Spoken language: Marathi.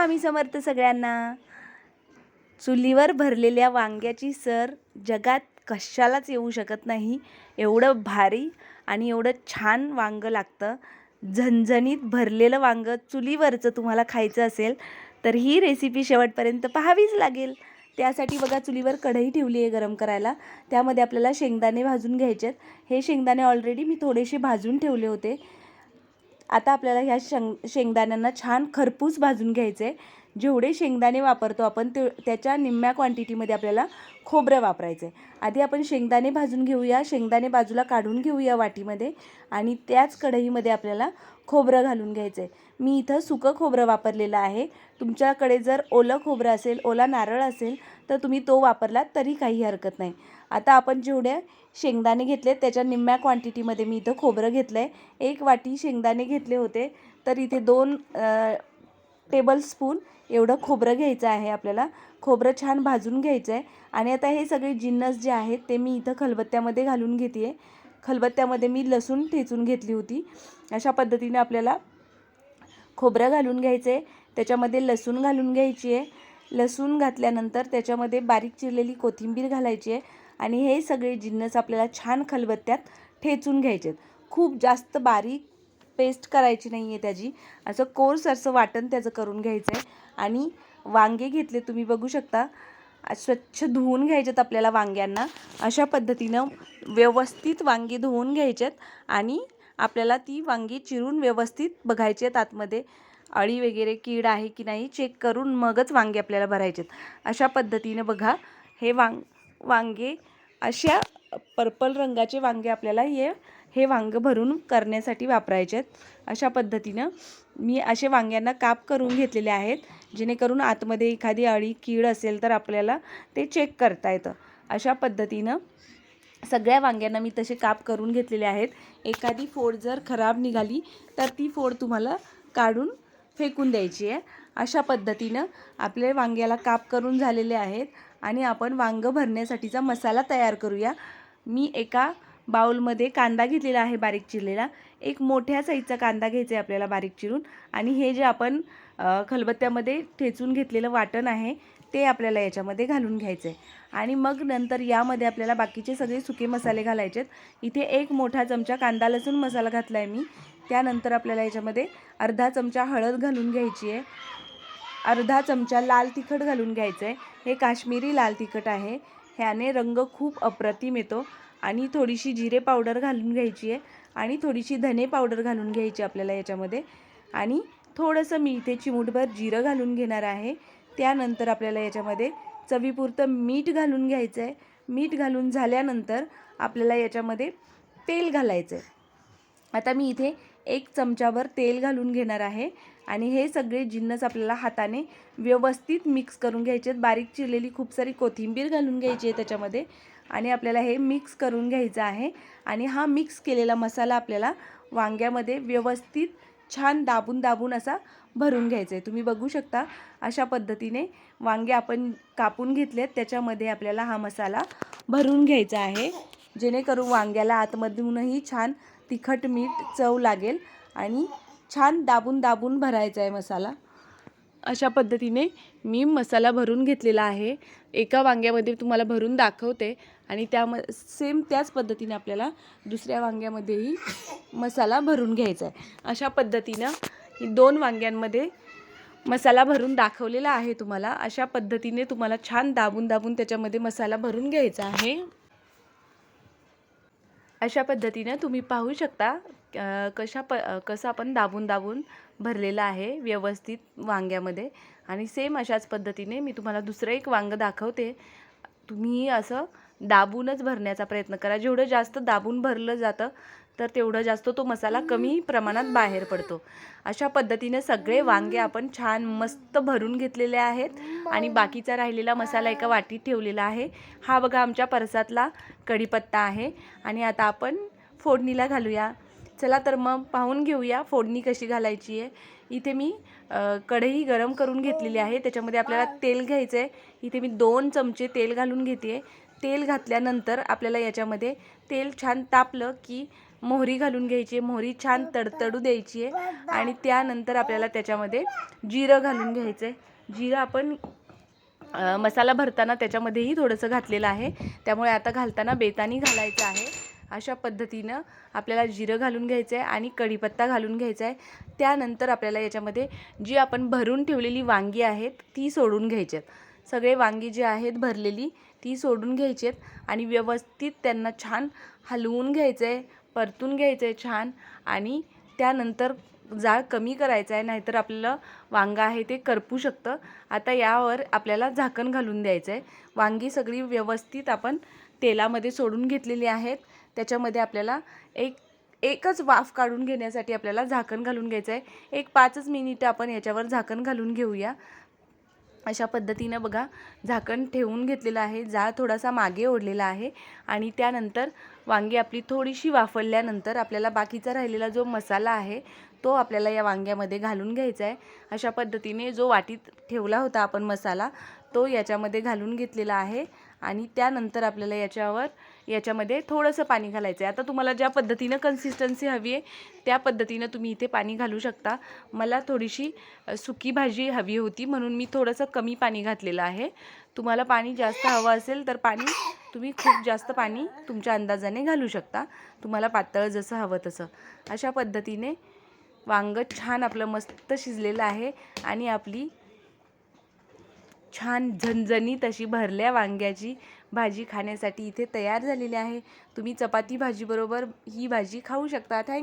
स्वामी समर्थ सगळ्यांना. चुलीवर भरलेल्या वांग्याची सर जगात कशालाच येऊ शकत नाही. एवढं भारी आणि एवढं छान वांगं लागतं. झणझणीत भरलेलं वांगं चुलीवरचं तुम्हाला खायचं असेल तर ही रेसिपी शेवटपर्यंत पाहावीच लागेल. त्यासाठी बघा चुलीवर कढई ठेवली आहे गरम करायला. त्यामध्ये आपल्याला शेंगदाणे भाजून घ्यायचे आहेत हे शेंगदाणे ऑलरेडी मी थोडेसे भाजून ठेवले होते. आता आपल्याला ह्या शेंग शेंगदाण्यांना छान खरपूस भाजून घ्यायचे. आहे जेवढे शेंगदाणे वापरतो आपण ते त्याच्या निम्म्या क्वांटिटीमध्ये आपल्याला खोबरं वापरायचं आहे आधी आपण शेंगदाणे भाजून घेऊया. शेंगदाणे बाजूला काढून घेऊया वाटीमध्ये आणि त्याच कढईमध्ये आपल्याला खोबरं घालून घ्यायचं आहे मी इथं सुकं खोबरं वापरलेलं आहे. तुमच्याकडे जर ओलं खोबरं असेल ओला नारळ असेल तर तुम्ही तो वापरलात तरी काही हरकत नाही. आता आपण जेवढे शेंगदाणे घेतले त्याच्या निम्म्या क्वांटिटीमध्ये मी इथं खोबरं घेतलं आहे एक वाटी शेंगदाणे घेतले होते तर इथे दोन टेबलस्पून एवढं खोबरं घ्यायचं आहे आपल्याला. खोबरं छान भाजून घ्यायचं आहे आणि आता हे सगळे जिन्नस जे आहेत ते मी इथं खलबत्त्यामध्ये घालून घेते आहे खलबत्त्यामध्ये मी लसूण ठेचून घेतली होती. अशा पद्धतीने आपल्याला खोबरं घालून घ्यायचं आहे त्याच्यामध्ये लसूण घालून घ्यायची आहे लसूण घातल्यानंतर त्याच्यामध्ये बारीक चिरलेली कोथिंबीर घालायची आहे आणि हे सगळे जिन्नस आपल्याला छान खलबत्त्यात ठेचून घ्यायचे आहेत. खूप जास्त बारीक पेस्ट करायची नाही आहे त्याची. असं कोर्स असं वाटण त्याचं करून घ्यायचं आहे आणि वांगे घेतले तुम्ही बघू शकता. स्वच्छ धुवून घ्यायचेत आपल्याला वांग्यांना. अशा पद्धतीनं व्यवस्थित वांगी धुवून घ्यायचेत आणि आपल्याला ती वांगी चिरून व्यवस्थित बघायची आहेत आतमध्ये. अळी वगैरे कीड आहे की नाही चेक करून मगच वांगे आपल्याला भरायचे आहेत अशा पद्धतीनं बघा हे वांग वांगे अशा पर्पल रंगाचे वांगे आपल्याला हे हे वांग भरून करण्यासाठी वापरायचे आहेत अशा पद्धतीनं मी असे वांग्यांना काप करून घेतलेले आहेत जेणेकरून आतमध्ये एखादी अळी कीड असेल तर आपल्याला ते चेक करता येतं. अशा पद्धतीनं सगळ्या वांग्यांना मी तसे काप करून घेतलेले आहेत. एखादी फोड जर खराब निघाली तर ती फोड तुम्हाला काढून फेकून द्यायची आहे. अशा पद्धतीनं आपले वांग्याला काप करून झालेले आहेत आणि आपण वांगं भरण्यासाठीचा मसाला तयार करूया. मी एका बाउलमध्ये कांदा घेतलेला आहे बारीक चिरलेला. एक मोठ्या साईजचा कांदा घ्यायचा आहे आपल्याला बारीक चिरून. आणि हे जे आपण खलबत्त्यामध्ये ठेचून घेतलेलं वाटण आहे ते आपल्याला याच्यामध्ये घालून घ्यायचं आहे आणि मग नंतर यामध्ये आपल्याला बाकीचे सगळे सुके मसाले घालायचे आहेत इथे एक मोठा चमचा कांदा लसूण मसाला घातला आहे मी. त्यानंतर आपल्याला याच्यामध्ये अर्धा चमचा हळद घालून घ्यायची आहे. अर्धा चमचा लाल तिखट घालून घ्यायचं आहे. हे काश्मीरी लाल तिखट आहे. ह्याने रंग खूप अप्रतिम येतो. आणि थोडीशी जिरे पावडर घालून घ्यायची आहे. आणि थोडीशी धने पावडर घालून घ्यायची आपल्याला याच्यामध्ये. आणि थोडंसं मी इथे चिमूटभर जिरं घालून घेणार आहे. त्यानंतर आपल्याला याच्यामध्ये चवीपुरतं मीठ घालून घ्यायचं आहे. मीठ घालून झाल्यानंतर आपल्याला याच्यामध्ये तेल घालायचं आहे. आता मी इथे एक चमचाभर तेल घालून घेणार आहे. आणि हे सगळे जिन्नस आपल्याला हाताने व्यवस्थित मिक्स करून घ्यायचे आहेत. बारीक चिरलेली खूप सारी कोथिंबीर घालून घ्यायची आहे त्याच्यामध्ये. आणि आपल्याला हे मिक्स करून घ्यायचं आहे. आणि हा मिक्स केलेला मसाला आपल्याला वांग्यामध्ये व्यवस्थित छान दाबून दाबून असा भरून घ्यायचा आहे. तुम्ही बघू शकता अशा पद्धतीने वांगे आपण कापून घेतलेत. त्याच्यामध्ये आपल्याला हा मसाला भरून घ्यायचा आहे. जेणेकरून वांग्याला आतमधूनही छान तिखट मीठ चव लागेल आणि छान दाबून दाबून भरायचा आहे मसाला. अशा पद्धतीने मी मसाला भरून घेतलेला आहे. एका वांग्यामध्ये तुम्हाला भरून दाखवते आणि त्या म सेम त्याच पद्धतीने आपल्याला दुसऱ्या वांग्यामध्येही मसाला भरून घ्यायचा आहे. अशा पद्धतीनं ही दोन वांग्यांमध्ये मसाला भरून दाखवलेला आहे तुम्हाला. अशा पद्धतीने तुम्हाला छान दाबून दाबून त्याच्यामध्ये मसाला भरून घ्यायचा आहे. अशा पद्धतीनं तुम्ही पाहू शकता कशा प कसं आपण दाबून दाबून भरलेलं आहे व्यवस्थित वांग्यामध्ये. आणि सेम अशाच पद्धतीने मी तुम्हाला दुसरं एक वांगं दाखवते. तुम्ही असं दाबूनच भरण्याचा प्रयत्न करा. जेवढं जास्त दाबून भरलं जातं तर तेवढं जास्त तो मसाला कमी प्रमाणात बाहेर पडतो. अशा पद्धतीने सगळे वांगे आपण छान मस्त भरून घेतलेले आहेत आणि बाकीचा राहिलेला मसाला एका वाटीत ठेवलेला आहे. हा बघा आमच्या परसातला कढीपत्ता आहे आणि आता आपण फोडणीला घालूया. चला तर मग पाहून घेऊया फोडणी कशी घालायची आहे. इथे मी कढई गरम करून घेतलेली आहे. त्याच्यामध्ये आपल्याला तेल घ्यायचं आहे इथे मी दोन चमचे तेल घालून घेते तेल घातल्यानंतर आपल्याला याच्यामध्ये तेल छान तापलं की मोहरी घालून घ्यायची आहे. मोहरी छान तडतडू द्यायची आहे. आणि त्यानंतर आपल्याला त्याच्यामध्ये जिरं घालून घ्यायचं आहे. जिरं आपण मसाला भरताना त्याच्यामध्येही थोडंसं घातलेलं आहे. त्यामुळे आता घालताना बेतानी घालायचं आहे. अशा पद्धतीनं आपल्याला जिरं घालून घ्यायचं आहे आणि कढीपत्ता घालून घ्यायचा आहे. त्यानंतर आपल्याला याच्यामध्ये जी आपण भरून ठेवलेली वांगी आहेत ती सोडून घ्यायची आहेत सगळे वांगी जी आहेत भरलेली ती सोडून घ्यायची आहेत आणि व्यवस्थित त्यांना छान हलवून घ्यायचं आहे परतून घ्यायचं आहे छान आणि त्यानंतर जाळ कमी करायचं आहे नाहीतर आपल्याला वांगं आहे ते करपू शकतं. आता यावर आपल्याला झाकण घालून द्यायचं आहे वांगी सगळी व्यवस्थित आपण तेलामध्ये सोडून घेतलेली आहेत. त्याच्यामध्ये आपल्याला एक एकच वाफ काढून घेण्यासाठी आपल्याला झाकण घालून घ्यायचं आहे एक पाचच मिनिटं आपण याच्यावर झाकण घालून घेऊया. अशा पद्धतीनं बघा झाकण ठेवून घेतलेलं आहे जाळ थोडासा मागे ओढलेला आहे आणि त्यानंतर वांगी आपली थोडीशी वाफरल्यानंतर आपल्याला बाकीचा राहिलेला जो मसाला आहे तो आपल्याला या वांग्यामध्ये घालून घ्यायचा आहे. अशा पद्धतीने जो वाटीत ठेवला होता आपण मसाला तो याच्यामध्ये घालून घेतलेला आहे. आणि त्यानंतर आपल्याला याच्यावर याच्यामध्ये थोडंसं पाणी घालायचं आहे आता तुम्हाला ज्या पद्धतीनं कन्सिस्टन्सी हवी आहे त्या पद्धतीनं तुम्ही इथे पाणी घालू शकता. मला थोडीशी सुकी भाजी हवी होती म्हणून मी थोडंसं कमी पाणी घातलेलं आहे. तुम्हाला पाणी जास्त हवं असेल तर पाणी तुम्ही खूप जास्त पाणी तुमच्या अंदाजाने घालू शकता. तुम्हाला पातळ जसं हवं तसं. अशा पद्धतीने वांगं छान आपलं मस्त शिजलेलं आहे आणि आपली छान झणझणीत अशी भरल्या वांग्याची भाजी खाण्यासाठी इथे तयार झालेली आहे. तुम्ही चपाती भाजीबरोबर ही भाजी खाऊ शकता. थँक